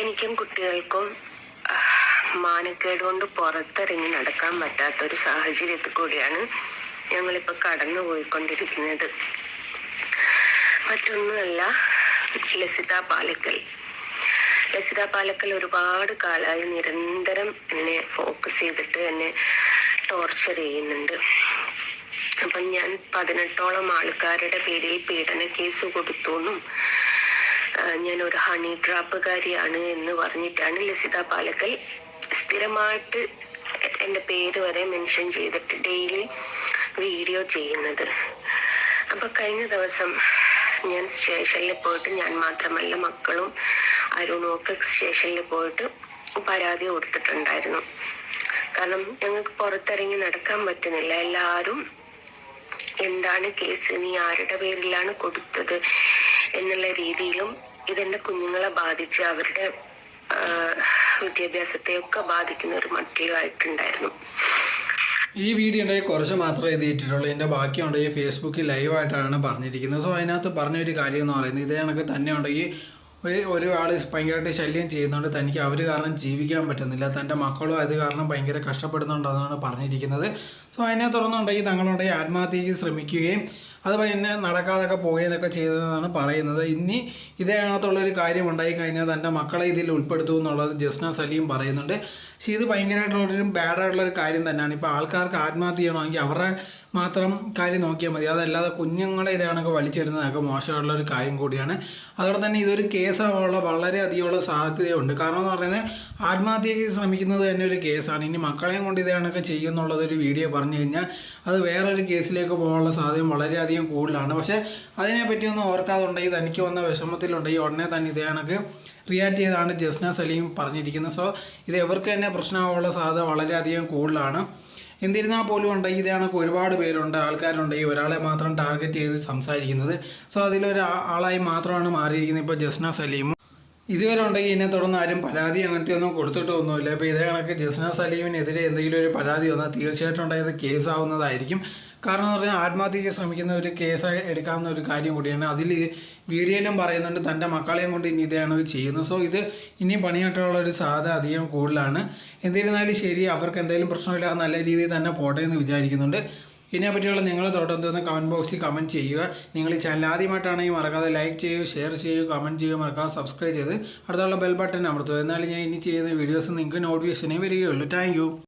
എനിക്കും കുട്ടികൾക്കും മാനക്കേട് കൊണ്ട് പുറത്തിറങ്ങി നടക്കാൻ പറ്റാത്ത ഒരു സാഹചര്യത്തിൽ കൂടിയാണ് ഞങ്ങളിപ്പോൾ കടന്നു പോയിക്കൊണ്ടിരിക്കുന്നത് മറ്റൊന്നുമല്ല ലസിത പാലക്കൽ. ലസിത പാലക്കൽ ഒരുപാട് കാലമായി നിരന്തരം എന്നെ ഫോക്കസ് ചെയ്തിട്ട് എന്നെ ടോർച്ചർ ചെയ്യുന്നുണ്ട്. അപ്പം ഞാൻ പതിനെട്ടോളം ആൾക്കാരുടെ പേരിൽ പീഡന കേസ് കൊടുത്തു എന്നും ഞാൻ ഒരു ഹണി ഡ്രാപ്പുകാരിയാണ് എന്ന് പറഞ്ഞിട്ടാണ് ലസിത പാലക്കൽ സ്ഥിരമായിട്ട് എന്റെ പേര് വരെ മെൻഷൻ ചെയ്തിട്ട് ഡെയിലി വീഡിയോ ചെയ്യുന്നത്. അപ്പൊ കഴിഞ്ഞ ദിവസം ഞാൻ സ്റ്റേഷനിൽ പോയിട്ട് ഞാൻ മാത്രമല്ല മക്കളും അരുണും ഒക്കെ സ്റ്റേഷനിൽ പോയിട്ട് പരാതി കൊടുത്തിട്ടുണ്ടായിരുന്നു. കാരണം ഞങ്ങൾക്ക് പുറത്തിറങ്ങി നടക്കാൻ പറ്റുന്നില്ല. എല്ലാവരും എന്താണ് കേസ് നീ ആരുടെ പേരിലാണ് കൊടുത്തത്? എന്നുള്ള രീതിയിലും ഇതെന്റെ കുഞ്ഞുങ്ങളെ ബാധിച്ച് അവരുടെ വിദ്യാഭ്യാസത്തെയൊക്കെ ബാധിക്കുന്ന ഒരു മട്ടിലുമായിട്ടുണ്ടായിരുന്നു ഈ വീഡിയോ ഉണ്ടെങ്കിൽ കുറച്ച് മാത്രമേ ഇത് ഇട്ടിട്ടുള്ളൂ എന്റെ ബാക്കി ഉണ്ടെങ്കിൽ ഫേസ്ബുക്കിൽ ലൈവായിട്ടാണ് പറഞ്ഞിരിക്കുന്നത്. സോ അതിനകത്ത് പറഞ്ഞ ഒരു കാര്യം എന്ന് പറയുന്നത് ഇതേ കണക്ക് തന്നെ ഉണ്ടെങ്കിൽ ഒരു ഒരാൾ ഭയങ്കരമായിട്ട് ശല്യം ചെയ്യുന്നുണ്ട് തനിക്ക് അവർ കാരണം ജീവിക്കാൻ പറ്റുന്നില്ല. തന്റെ മക്കളും അത് കാരണം ഭയങ്കര കഷ്ടപ്പെടുന്നുണ്ടെന്നാണ് പറഞ്ഞിരിക്കുന്നത്. സോ അതിനെ തുടർന്നുണ്ടെങ്കിൽ തങ്ങളുണ്ടെങ്കിൽ ആത്മഹത്യക്ക് ശ്രമിക്കുകയും അത് പിന്നെ നടക്കാതൊക്കെ പോയെന്നൊക്കെ ചെയ്തതെന്നാണ് പറയുന്നത്. ഇനി ഇതേ ഒരു കാര്യം ഉണ്ടായി കഴിഞ്ഞാൽ തന്റെ മക്കളെ ഇതിൽ ഉൾപ്പെടുത്തും എന്നുള്ളത് ജസ്ന സലീം പറയുന്നുണ്ട്. പക്ഷേ ഇത് ഭയങ്കരമായിട്ടുള്ളൊരു ബാഡായിട്ടുള്ളൊരു കാര്യം തന്നെയാണ്. ഇപ്പോൾ ആൾക്കാർക്ക് ആത്മഹത്യ ചെയ്യണമെങ്കിൽ അവരുടെ മാത്രം കാര്യം നോക്കിയാൽ മതി. അതല്ലാതെ കുഞ്ഞുങ്ങളെ ഇതാണൊക്കെ വലിച്ചെടുന്നതൊക്കെ ഒരു കാര്യം കൂടിയാണ്. അതോടെ തന്നെ ഇതൊരു കേസാവാനുള്ള വളരെയധികമുള്ള സാധ്യതയുണ്ട്. കാരണം എന്ന് പറയുന്നത് ആത്മഹത്യയ്ക്ക് ശ്രമിക്കുന്നത് തന്നെ ഒരു കേസാണ്. ഇനി മക്കളെയും കൊണ്ട് ഇതാണൊക്കെ ചെയ്യുന്നുള്ളതൊരു വീഡിയോ പറഞ്ഞു കഴിഞ്ഞാൽ അത് വേറൊരു കേസിലേക്ക് പോകാനുള്ള സാധ്യത വളരെയധികം കൂടുതലാണ്. പക്ഷേ അതിനെ പറ്റിയൊന്നും ഓർക്കാതുണ്ടെങ്കിൽ തനിക്ക് വന്ന വിഷമത്തിലുണ്ടെങ്കിൽ ഉടനെ തന്നെ ഇതേ കണക്ക് റിയാക്ട് ചെയ്താണ് ജസ്ന സലീം പറഞ്ഞിരിക്കുന്നത്. സോ ഇത് എവർക്ക് തന്നെ പ്രശ്നമാകാനുള്ള സാധ്യത വളരെയധികം കൂടുതലാണ്. എന്നിരുന്നാൽ പോലും ഉണ്ടെങ്കിൽ ഇതേ കണക്ക് ഒരുപാട് പേരുണ്ട് ആൾക്കാരുണ്ടെങ്കിൽ ഒരാളെ മാത്രം ടാർഗറ്റ് ചെയ്ത് സംസാരിക്കുന്നത്. സോ അതിലൊരു ആ- ആളായി മാത്രമാണ് മാറിയിരിക്കുന്നത് ഇപ്പോൾ ജസ്ന സലീം. ഇതുവരെ ഉണ്ടെങ്കിൽ ഇതിനെ തുടർന്ന് ആരും പരാതി അങ്ങനത്തെ ഒന്നും കൊടുത്തിട്ടൊന്നുമില്ല ഇപ്പോൾ ഇതേ കണക്ക് ജസ്ന സലീമിനെതിരെ എന്തെങ്കിലും ഒരു പരാതി വന്നാൽ തീർച്ചയായിട്ടും ഉണ്ടായത് കേസാവുന്നതായിരിക്കും കാരണം എന്ന് പറഞ്ഞാൽ ആത്മഹത്യക്ക് ശ്രമിക്കുന്ന ഒരു കേസ് എടുക്കാവുന്ന ഒരു കാര്യം കൂടിയാണ്. അതിൽ വീഡിയോയിലും പറയുന്നുണ്ട് തന്റെ മക്കളെയും കൊണ്ട് ഇനി ഇതാണ് ചെയ്യുന്നത്. സോ ഇത് ഇനി പണിയായിട്ടുള്ള ഒരു സാധ്യത അധികം കൂടുതലാണ്. എന്നിരുന്നാലും ശരി അവർക്ക് എന്തെങ്കിലും പ്രശ്നമില്ലാതെ നല്ല രീതിയിൽ തന്നെ പോട്ടെ എന്ന് വിചാരിക്കുന്നുണ്ട്. ഇതിനെ പറ്റിയുള്ള നിങ്ങളുടെ തോട്ടം കമന്റ് ബോക്സിൽ കമന്റ് ചെയ്യുക. നിങ്ങൾ ഈ ചാനൽ ആദ്യമായിട്ടാണെങ്കിൽ മറക്കാതെ ലൈക്ക് ചെയ്യുക ഷെയർ ചെയ്യുക കമന്റ് ചെയ്യുക മറക്കാതെ സബ്സ്ക്രൈബ് ചെയ്ത് അടുത്തുള്ള ബെൽ ബട്ടൺ അമർത്തുക. എന്നാലും ഞാൻ ഇനി ചെയ്യുന്ന വീഡിയോസ് നിങ്ങൾക്ക് നോട്ടിഫിക്കേഷനേ വരികയുള്ളൂ. താങ്ക്